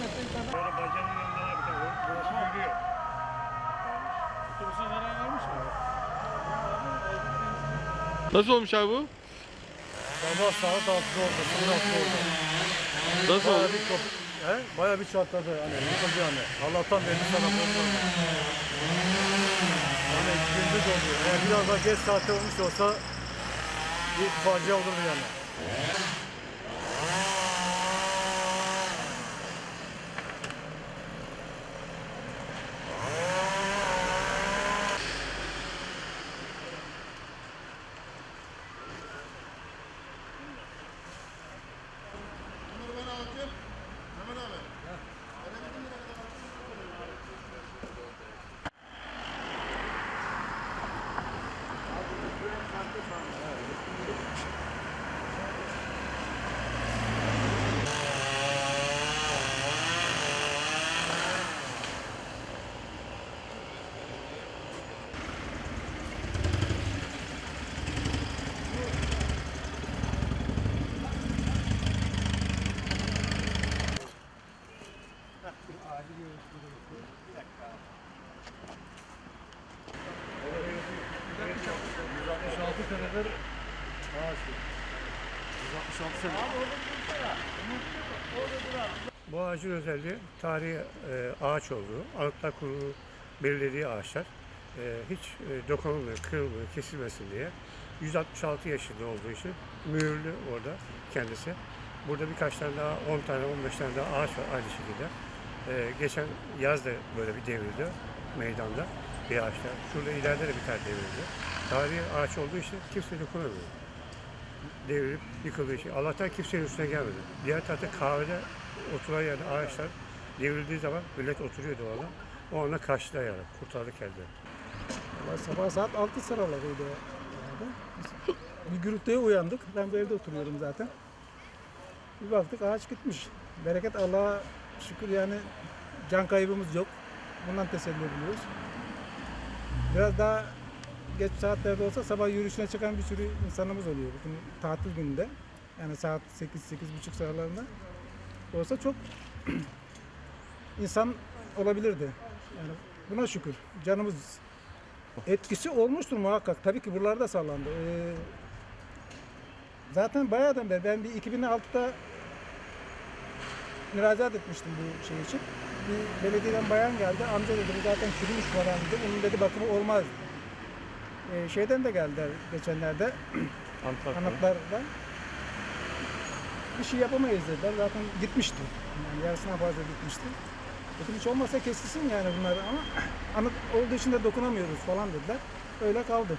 Böyle bacanın yanından abi tabii. Burası yürüyor. Otobüse zarar vermiş mi? Nasıl olmuş abi bu? Sabah saat 6'da oldu. Saat 6'da oldu. Nasıl Bayağı oldu? bir top, he? Bayağı bir çatladı. Hani yıkıldı yani. Allah'tan verdi sana bozuldu. Hani gündüz oldu. Eğer biraz daha geç saatte olmuş olsa bir facia olurdu yani. Senedir ağaçlı. 166 sene. Bu ağacın özelliği tarihi e, ağaç olduğu, Anıtlar Kurulu belirlediği ağaçlar. E, hiç e, dokunulmuyor, kırılmıyor, kesilmesin diye. 166 yaşında olduğu için mühürlü orada kendisi. Burada birkaç tane daha, 10 tane, 15 tane daha ağaç var aynı şekilde. E, geçen yaz da böyle bir devrildi meydanda bir ağaçlar. Şurada ileride de bir tane devrildi. Tarihi ağaç olduğu için kimse dokunamıyor devrilip yıkıldığı için. Allah'tan kimsenin üstüne gelmedi. Diğer tarafta kahvede oturan yerde ağaçlar devrildiği zaman millet oturuyordu orada. O anda kaçtılar yani. Kurtardık elde. Sabah saat 6 sıralarıydı. Biz Bir gürültüye uyandık. Ben bu evde oturuyorum zaten. Bir baktık ağaç gitmiş. Bereket Allah'a şükür yani can kaybımız yok. Bundan teselli ediliyoruz. Biraz daha geç saatlerde olsa sabah yürüyüşüne çıkan bir sürü insanımız oluyor. Bugün tatil gününde. Yani saat 8-8.30 sıralarında. Olsa çok insan olabilirdi. Yani buna şükür. Canımız Etkisi olmuştur muhakkak. Tabii ki buralarda sallandı. Ee, zaten bayağıdan beri ben bir 2006'da müracaat etmiştim bu şey için. Bir belediyeden bayan geldi. Amca dedi zaten çürümüş falan dedi. Bunun dedi bakımı olmaz. Ee, şeyden de geldiler geçenlerde. Anıtlardan. Bir şey yapamayız dediler. Zaten gitmişti. Yani yarısına fazla gitmişti. Dedim hiç olmazsa kesilsin yani bunlar ama anıt olduğu için de dokunamıyoruz falan dediler. Öyle kaldı.